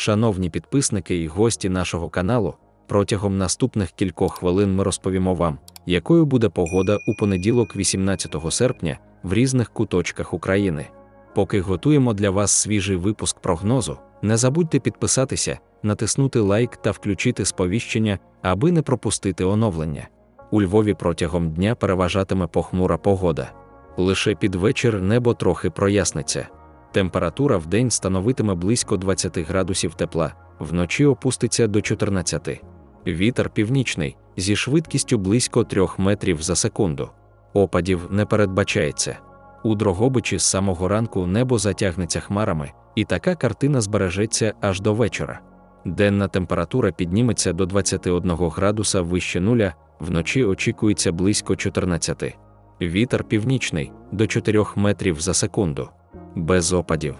Шановні підписники і гості нашого каналу, протягом наступних кількох хвилин ми розповімо вам, якою буде погода у понеділок, 18 серпня, в різних куточках України. Поки готуємо для вас свіжий випуск прогнозу, не забудьте підписатися, натиснути лайк та включити сповіщення, аби не пропустити оновлення. У Львові протягом дня переважатиме похмура погода. Лише під вечір небо трохи проясниться. Температура в день становитиме близько 20 градусів тепла, вночі опуститься до 14. Вітер північний зі швидкістю близько 3 метрів за секунду. Опадів не передбачається. У Дрогобичі з самого ранку небо затягнеться хмарами, і така картина збережеться аж до вечора. Денна температура підніметься до 21 градуса вище нуля, вночі очікується близько 14. Вітер північний до 4 метрів за секунду. Без опадів.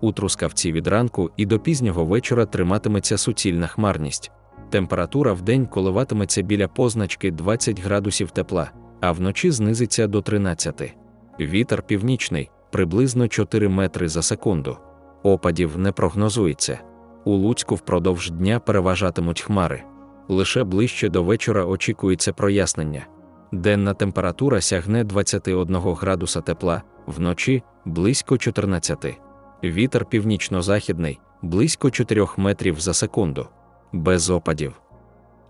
У трускавці від ранку і до пізнього вечора триматиметься суцільна хмарність. Температура в день коливатиметься біля позначки 20 градусів тепла, а вночі знизиться до 13. Вітер північний приблизно 4 метри за секунду. Опадів не прогнозується. У Луцьку впродовж дня переважатимуть хмари. Лише ближче до вечора очікується прояснення. Денна температура сягне 21 градуса тепла, вночі близько 14. Вітер північно-західний близько 4 метрів за секунду. Без опадів.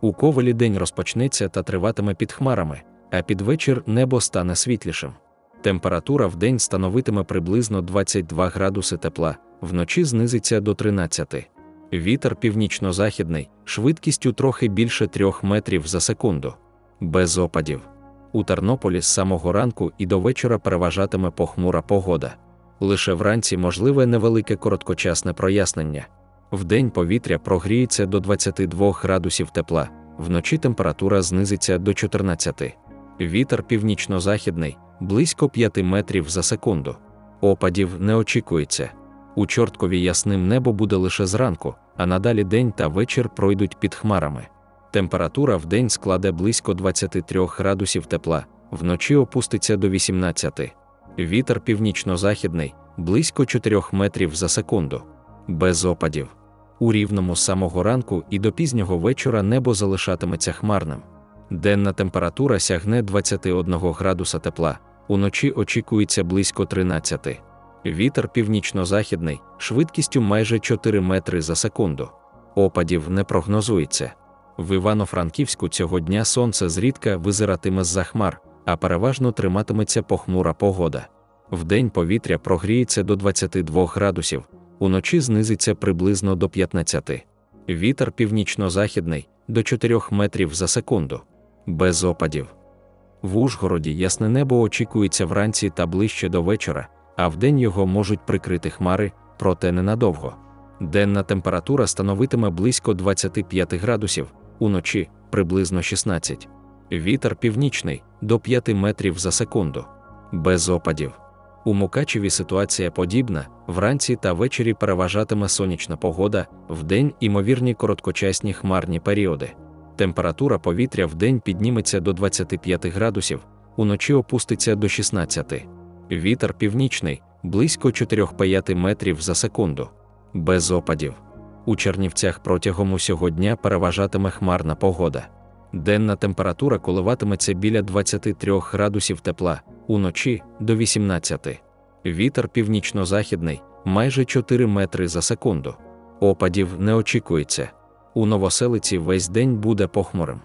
У ковалі день розпочнеться та триватиме під хмарами, а під вечір небо стане світлішим. Температура в день становитиме приблизно 22 градуси тепла, вночі знизиться до 13. Вітер північно-західний, швидкістю трохи більше 3 метрів за секунду. Без опадів. У Тернополі з самого ранку і до вечора переважатиме похмура погода. Лише вранці можливе невелике короткочасне прояснення. Вдень повітря прогріється до 22 градусів тепла, вночі температура знизиться до 14. Вітер північно-західний близько 5 метрів за секунду. Опадів не очікується. У чорткові ясним небо буде лише зранку, а надалі день та вечір пройдуть під хмарами. Температура в день складе близько 23 градусів тепла, вночі опуститься до 18. Вітер північно-західний близько 4 метрів за секунду. Без опадів. У рівному з самого ранку і до пізнього вечора небо залишатиметься хмарним. Денна температура сягне 21 градуса тепла, уночі очікується близько 13. Вітер північно-західний, швидкістю майже 4 метри за секунду. Опадів не прогнозується. В Івано-Франківську цього дня сонце зрідка визиратиме з-за хмар, а переважно триматиметься похмура погода. Вдень повітря прогріється до 22 градусів, уночі знизиться приблизно до 15. Вітер північно-західний до 4 метрів за секунду. Без опадів. В Ужгороді ясне небо очікується вранці та ближче до вечора, а вдень його можуть прикрити хмари, проте ненадовго. Денна температура становитиме близько 25 градусів, уночі приблизно 16. Вітер північний до 5 метрів за секунду. Без опадів. У Мукачеві ситуація подібна, вранці та ввечері переважатиме сонячна погода, вдень імовірні короткочасні хмарні періоди. Температура повітря вдень підніметься до 25 градусів, уночі опуститься до 16. Вітер північний близько 4-5 метрів за секунду. Без опадів. У Чернівцях протягом усього дня переважатиме хмарна погода. Денна температура коливатиметься біля 23 градусів тепла, уночі до 18. Вітер північно-західний майже 4 метри за секунду. Опадів не очікується. У новоселиці весь день буде похмурим.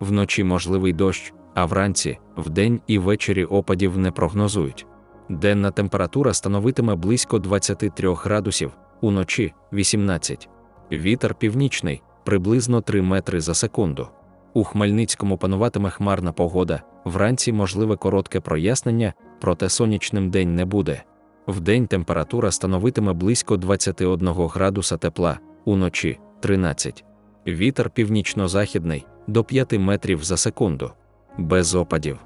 Вночі можливий дощ, а вранці, вдень і ввечері опадів не прогнозують. Денна температура становитиме близько 23 градусів, уночі 18. Вітер північний приблизно 3 метри за секунду. У Хмельницькому пануватиме хмарна погода, вранці можливе коротке прояснення, проте сонячним день не буде. Вдень температура становитиме близько 21 градуса тепла, уночі 13. Вітер північно-західний до 5 метрів за секунду. Без опадів.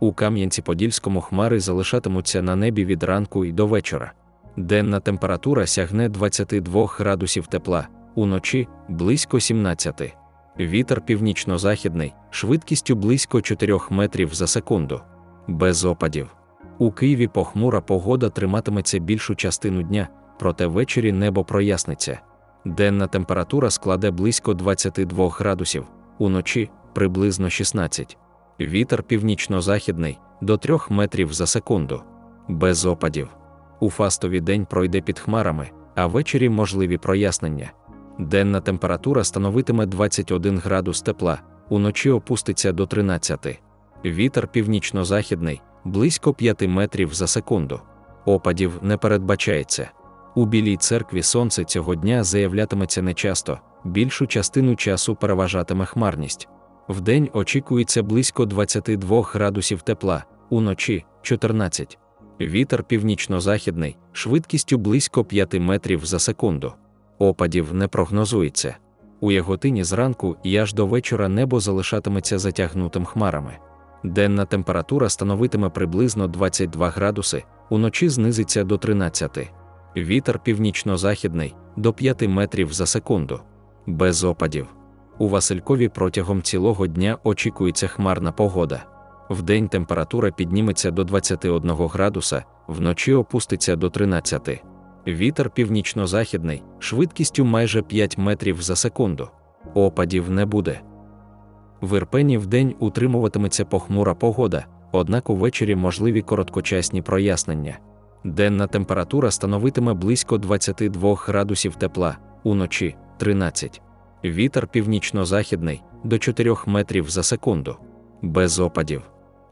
У Кам'янці-Подільському хмари залишатимуться на небі від ранку і до вечора. Денна температура сягне 22 градусів тепла, уночі близько 17. Вітер північно-західний, швидкістю близько 4 метрів за секунду. Без опадів. У Києві похмура погода триматиметься більшу частину дня, проте ввечері небо проясниться. Денна температура складе близько 22 градусів, уночі приблизно 16. Вітер північно-західний до 3 метрів за секунду. Без опадів. У фастові день пройде під хмарами, а ввечері можливі прояснення. Денна температура становитиме 21 градус тепла, уночі опуститься до 13. Вітер північно-західний близько 5 метрів за секунду. Опадів не передбачається. У Білій церкві сонце цього дня заявлятиметься нечасто, більшу частину часу переважатиме хмарність. Вдень очікується близько 22 градусів тепла, уночі 14. Вітер північно-західний, швидкістю близько 5 метрів за секунду. Опадів не прогнозується. У Яготині зранку і аж до вечора небо залишатиметься затягнутим хмарами. Денна температура становитиме приблизно 22 градуси, уночі знизиться до 13. Вітер північно-західний до 5 метрів за секунду. Без опадів. У Василькові протягом цілого дня очікується хмарна погода. Вдень температура підніметься до 21 градуса, вночі опуститься до 13. Вітер північно-західний, швидкістю майже 5 метрів за секунду. Опадів не буде. В Ірпені вдень утримуватиметься похмура погода, однак увечері можливі короткочасні прояснення. Денна температура становитиме близько 22 градусів тепла, уночі 13. Вітер північно-західний до 4 метрів за секунду. Без опадів.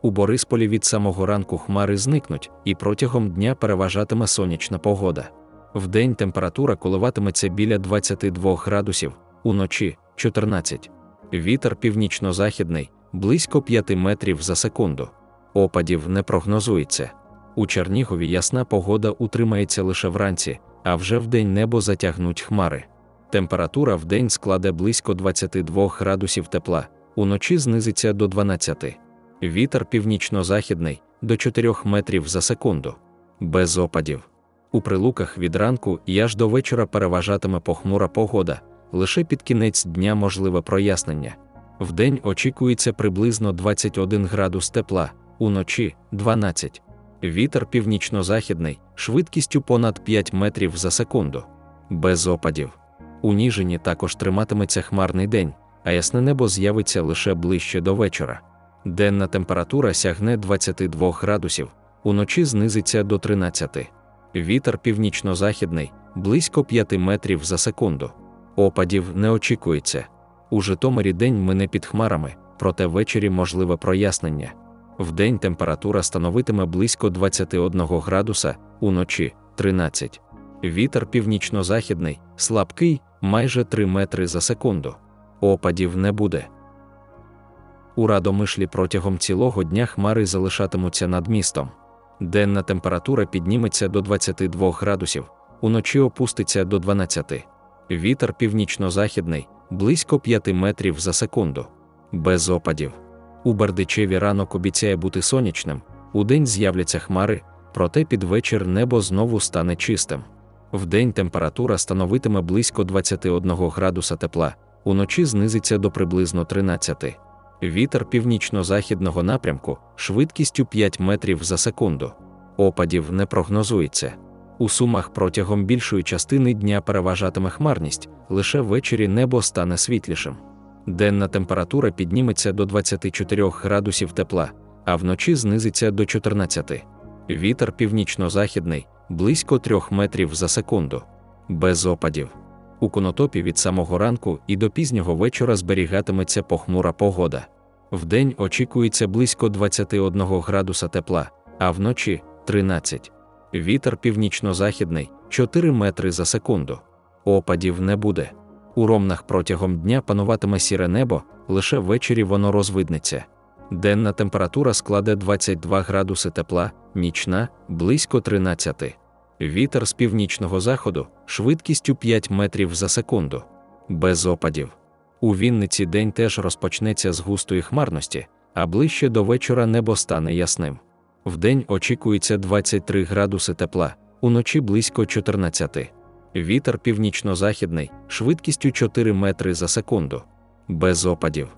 У Борисполі від самого ранку хмари зникнуть, і протягом дня переважатиме сонячна погода. Вдень температура коливатиметься біля 22 градусів, уночі 14. Вітер північно-західний близько 5 метрів за секунду. Опадів не прогнозується. У Чернігові ясна погода утримається лише вранці, а вже вдень небо затягнуть хмари. Температура вдень складе близько 22 градусів тепла, уночі знизиться до 12. Вітер північно-західний до 4 метрів за секунду. Без опадів. У прилуках від ранку і аж до вечора переважатиме похмура погода, лише під кінець дня можливе прояснення. Вдень очікується приблизно 21 градус тепла, уночі 12. Вітер північно-західний, швидкістю понад 5 метрів за секунду. Без опадів. У Ніжині також триматиметься хмарний день, а ясне небо з'явиться лише ближче до вечора. Денна температура сягне 22 градусів, уночі знизиться до 13. Вітер північно-західний близько 5 метрів за секунду. Опадів не очікується. У Житомирі день мине під хмарами, проте ввечері можливе прояснення. Вдень температура становитиме близько 21 градуса, уночі 13. Вітер північно-західний, слабкий, майже 3 метри за секунду. Опадів не буде. У Радомишлі протягом цілого дня хмари залишатимуться над містом. Денна температура підніметься до 22 градусів, уночі опуститься до 12. Вітер північно-західний, близько 5 метрів за секунду. Без опадів. У Бердичеві ранок обіцяє бути сонячним, удень з'являться хмари, проте під вечір небо знову стане чистим. Вдень температура становитиме близько 21 градуса тепла, уночі знизиться до приблизно 13. Вітер північно-західного напрямку швидкістю 5 метрів за секунду. Опадів не прогнозується. У сумах протягом більшої частини дня переважатиме хмарність, лише ввечері небо стане світлішим. Денна температура підніметься до 24 градусів тепла, а вночі знизиться до 14. Вітер північно-західний близько 3 метрів за секунду. Без опадів. У конотопі від самого ранку і до пізнього вечора зберігатиметься похмура погода. Вдень очікується близько 21 градуса тепла, а вночі 13. Вітер північно-західний 4 метри за секунду. Опадів не буде. У ромнах протягом дня пануватиме сіре небо, лише ввечері воно розвиднеться. Денна температура складе 22 градуси тепла, нічна близько 13. Вітер з північного заходу швидкістю 5 метрів за секунду. Без опадів. У Вінниці день теж розпочнеться з густої хмарності, а ближче до вечора небо стане ясним. Вдень очікується 23 градуси тепла, уночі близько 14. Вітер північно-західний, швидкістю 4 метри за секунду. Без опадів.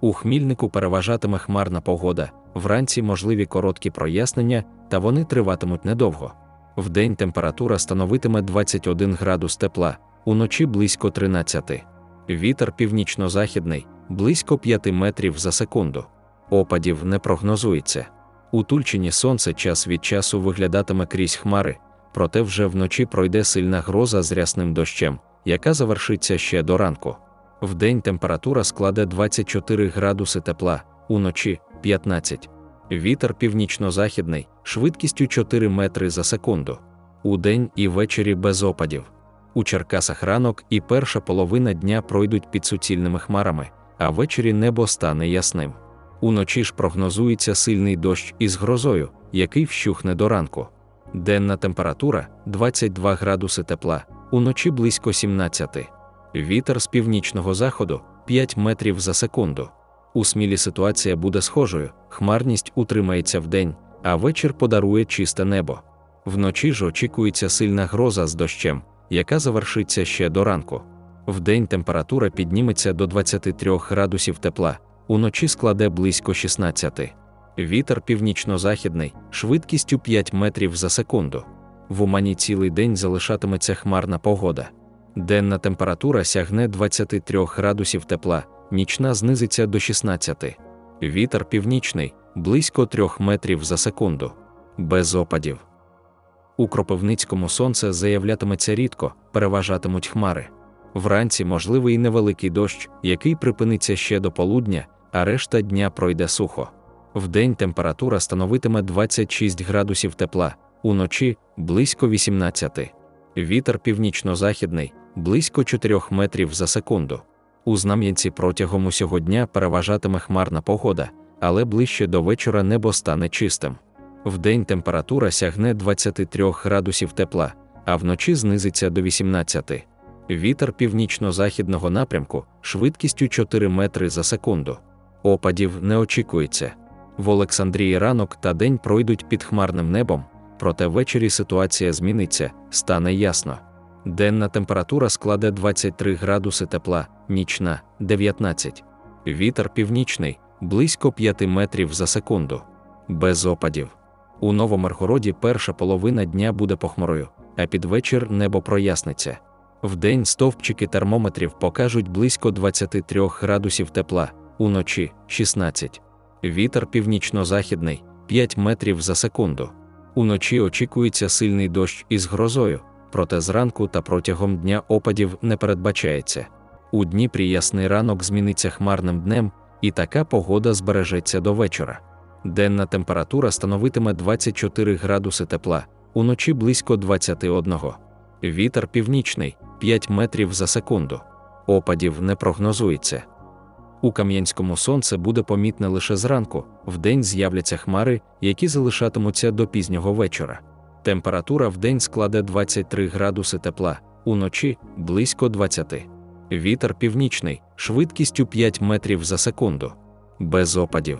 У хмільнику переважатиме хмарна погода, вранці можливі короткі прояснення, та вони триватимуть недовго. Вдень температура становитиме 21 градус тепла, уночі близько 13. Вітер північно-західний близько 5 метрів за секунду. Опадів не прогнозується. У Тульчині сонце час від часу виглядатиме крізь хмари, проте вже вночі пройде сильна гроза з рясним дощем, яка завершиться ще до ранку. Вдень температура складе 24 градуси тепла, уночі 15. Вітер північно-західний, швидкістю 4 метри за секунду. Удень і ввечері без опадів. У Черкасах ранок і перша половина дня пройдуть під суцільними хмарами, а ввечері небо стане ясним. Уночі ж прогнозується сильний дощ із грозою, який вщухне до ранку. Денна температура 22 градуси тепла, уночі близько 17. Вітер з північного заходу 5 метрів за секунду. У смілі ситуація буде схожою, хмарність утримається вдень, а вечір подарує чисте небо. Вночі ж очікується сильна гроза з дощем, яка завершиться ще до ранку. Вдень температура підніметься до 23 градусів тепла, уночі складе близько 16. Вітер північно-західний, швидкістю 5 метрів за секунду. В Умані цілий день залишатиметься хмарна погода. Денна температура сягне 23 градусів тепла, нічна знизиться до 16. Вітер північний близько 3 метрів за секунду. Без опадів. У Кропивницькому сонце заявлятиметься рідко, переважатимуть хмари. Вранці можливий невеликий дощ, який припиниться ще до полудня, а решта дня пройде сухо. Вдень температура становитиме 26 градусів тепла, уночі близько 18. Вітер північно-західний близько 4 метрів за секунду. У Знам'янці протягом усього дня переважатиме хмарна погода, але ближче до вечора небо стане чистим. Вдень температура сягне 23 градусів тепла, а вночі знизиться до 18. Вітер північно-західного напрямку швидкістю 4 метри за секунду. Опадів не очікується. В Олександрії ранок та день пройдуть під хмарним небом, проте ввечері ситуація зміниться, стане ясно. Денна температура складе 23 градуси тепла, нічна 19. Вітер північний близько 5 метрів за секунду. Без опадів. У Новомаргороді перша половина дня буде похмурою, а під вечір небо проясниться. Вдень стовпчики термометрів покажуть близько 23 градусів тепла, уночі 16. Вітер північно-західний 5 метрів за секунду. Уночі очікується сильний дощ із грозою, проте зранку та протягом дня опадів не передбачається. У Дніпрі ясний ранок зміниться хмарним днем, і така погода збережеться до вечора. Денна температура становитиме 24 градуси тепла, уночі близько 21. Вітер північний 5 метрів за секунду. Опадів не прогнозується. У Кам'янському сонце буде помітне лише зранку, вдень з'являться хмари, які залишатимуться до пізнього вечора. Температура вдень складе 23 градуси тепла, уночі близько 20. Вітер північний, швидкістю 5 метрів за секунду. Без опадів.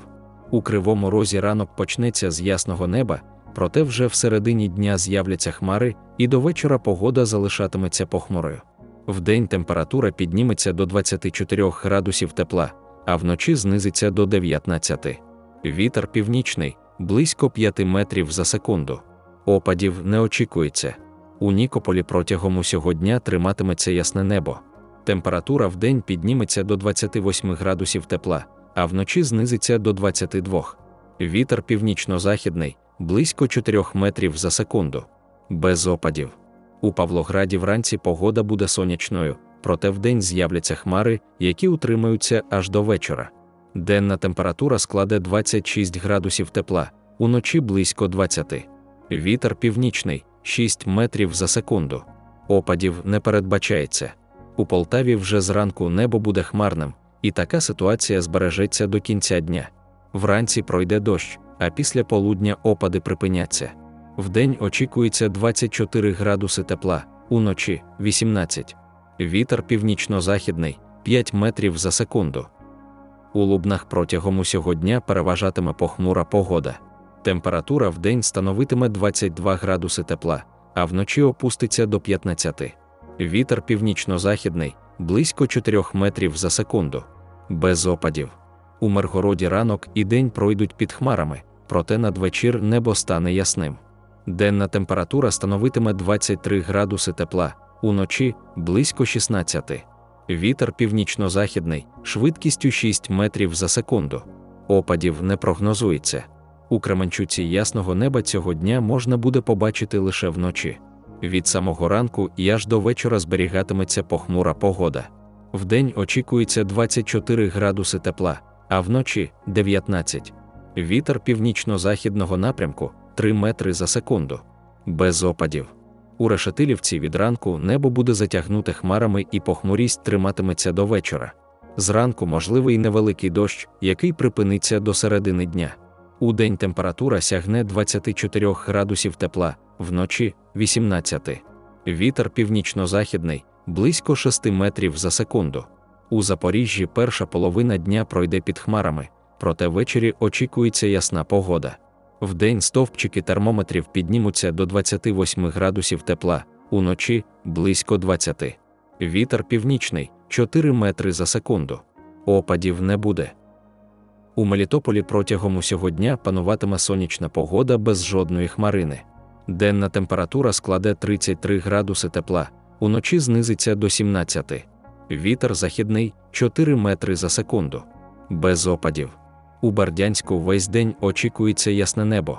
У кривому розі ранок почнеться з ясного неба, проте вже в середині дня з'являться хмари, і до вечора погода залишатиметься похмурою. Вдень температура підніметься до 24 градусів тепла, а вночі знизиться до 19. Вітер північний близько 5 метрів за секунду. Опадів не очікується. У Нікополі протягом усього дня триматиметься ясне небо. Температура вдень підніметься до 28 градусів тепла, а вночі знизиться до 22. Вітер північно-західний близько 4 метрів за секунду. Без опадів. У Павлограді вранці погода буде сонячною, проте вдень з'являться хмари, які утримаються аж до вечора. Денна температура складе 26 градусів тепла, уночі близько 20. Вітер північний 6 метрів за секунду. Опадів не передбачається. У Полтаві вже зранку небо буде хмарним, і така ситуація збережеться до кінця дня. Вранці пройде дощ, а після полудня опади припиняться. Вдень очікується 24 градуси тепла, уночі 18. Вітер північно-західний 5 метрів за секунду. У Лубнах протягом усього дня переважатиме похмура погода. Температура в день становитиме 22 градуси тепла, а вночі опуститься до 15. Вітер північно-західний близько 4 метрів за секунду. Без опадів. У Миргороді ранок і день пройдуть під хмарами, проте надвечір небо стане ясним. Денна температура становитиме 23 градуси тепла, уночі близько 16. Вітер північно-західний, швидкістю 6 метрів за секунду. Опадів не прогнозується. У Кременчуці ясного неба цього дня можна буде побачити лише вночі. Від самого ранку і аж до вечора зберігатиметься похмура погода. Вдень очікується 24 градуси тепла, а вночі 19. Вітер північно-західного напрямку 3 метри за секунду. Без опадів. У Решетилівці від ранку небо буде затягнуте хмарами і похмурість триматиметься до вечора. Зранку можливий невеликий дощ, який припиниться до середини дня. У день температура сягне 24 градусів тепла, вночі 18. Вітер північно-західний близько 6 метрів за секунду. У Запоріжжі перша половина дня пройде під хмарами, проте ввечері очікується ясна погода. Вдень стовпчики термометрів піднімуться до 28 градусів тепла, уночі близько 20. Вітер північний 4 метри за секунду. Опадів не буде. У Мелітополі протягом усього дня пануватиме сонячна погода без жодної хмарини. Денна температура складе 33 градуси тепла, уночі знизиться до 17. Вітер західний 4 метри за секунду. Без опадів. У Бардянську весь день очікується ясне небо.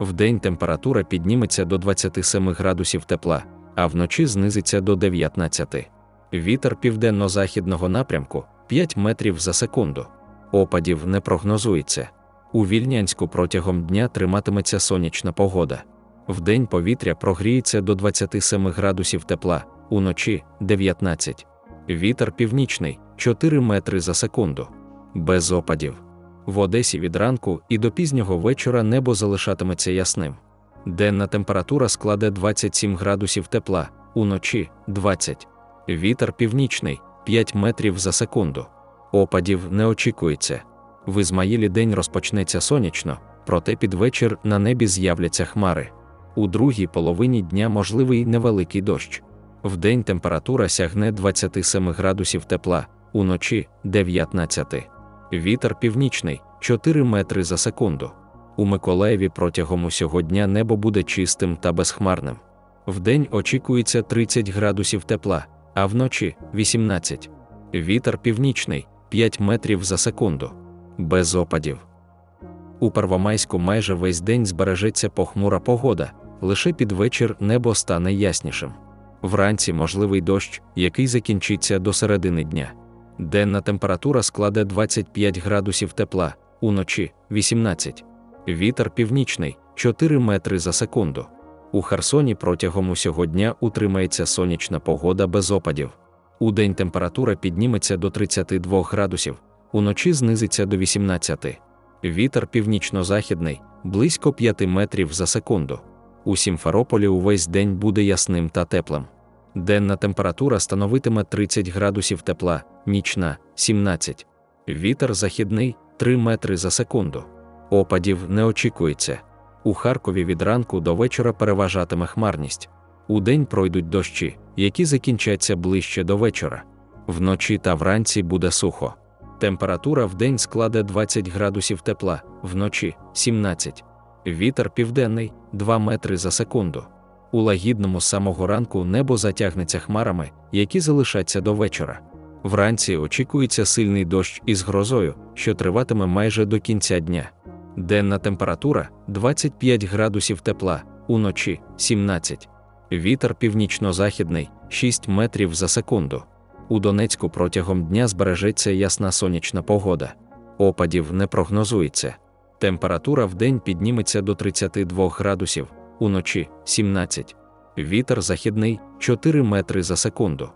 Вдень температура підніметься до 27 градусів тепла, а вночі знизиться до 19. Вітер південно-західного напрямку 5 метрів за секунду. Опадів не прогнозується. У Вільнянську протягом дня триматиметься сонячна погода. Вдень повітря прогріється до 27 градусів тепла, уночі 19. Вітер північний 4 метри за секунду. Без опадів. В Одесі від ранку і до пізнього вечора небо залишатиметься ясним. Денна температура складе 27 градусів тепла, уночі 20. Вітер північний 5 метрів за секунду. Опадів не очікується. В Ізмаїлі день розпочнеться сонячно, проте під вечір на небі з'являться хмари. У другій половині дня можливий невеликий дощ. Вдень температура сягне 27 градусів тепла, уночі 19. Вітер північний 4 метри за секунду. У Миколаєві протягом усього дня небо буде чистим та безхмарним. Вдень очікується 30 градусів тепла, а вночі 18. Вітер північний 5 метрів за секунду. Без опадів. У Первомайську майже весь день збережеться похмура погода, лише під вечір небо стане яснішим. Вранці можливий дощ, який закінчиться до середини дня. Денна температура складе 25 градусів тепла, уночі 18. Вітер північний 4 метри за секунду. У Херсоні протягом усього дня утримається сонячна погода без опадів. У день температура підніметься до 32 градусів, уночі знизиться до 18. Вітер північно-західний близько 5 метрів за секунду. У Сімферополі увесь день буде ясним та теплим. Денна температура становитиме 30 градусів тепла, нічна 17. Вітер західний 3 метри за секунду. Опадів не очікується. У Харкові від ранку до вечора переважатиме хмарність. У день пройдуть дощі, які закінчаться ближче до вечора. Вночі та вранці буде сухо. Температура в день складе 20 градусів тепла, вночі 17. Вітер південний 2 метри за секунду. У лагідному з самого ранку небо затягнеться хмарами, які залишаться до вечора. Вранці очікується сильний дощ із грозою, що триватиме майже до кінця дня. Денна температура 25 градусів тепла, уночі 17. Вітер північно-західний 6 метрів за секунду. У Донецьку протягом дня збережеться ясна сонячна погода. Опадів не прогнозується. Температура в день підніметься до 32 градусів, уночі 17. Вітер західний 4 метри за секунду.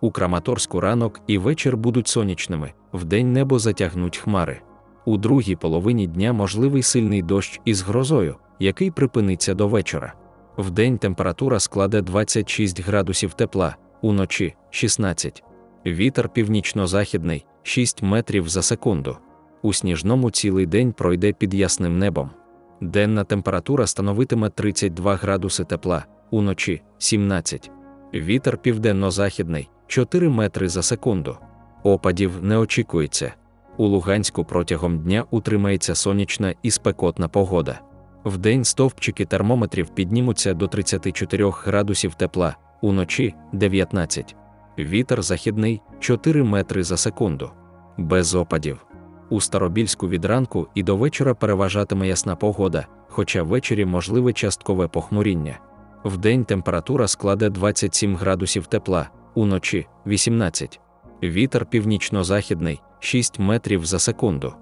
У Краматорську ранок і вечір будуть сонячними, вдень небо затягнуть хмари. У другій половині дня можливий сильний дощ із грозою, який припиниться до вечора. Вдень температура складе 26 градусів тепла, уночі 16. Вітер північно-західний 6 метрів за секунду. У сніжному цілий день пройде під ясним небом. Денна температура становитиме 32 градуси тепла, уночі 17. Вітер південно-західний 4 метри за секунду. Опадів не очікується. У Луганську протягом дня утримається сонячна і спекотна погода. Вдень стовпчики термометрів піднімуться до 34 градусів тепла, уночі 19. Вітер західний 4 метри за секунду. Без опадів. У Старобільську від ранку і до вечора переважатиме ясна погода, хоча ввечері можливе часткове похмуріння. Вдень температура складе 27 градусів тепла, уночі 18. Вітер північно-західний 6 метрів за секунду.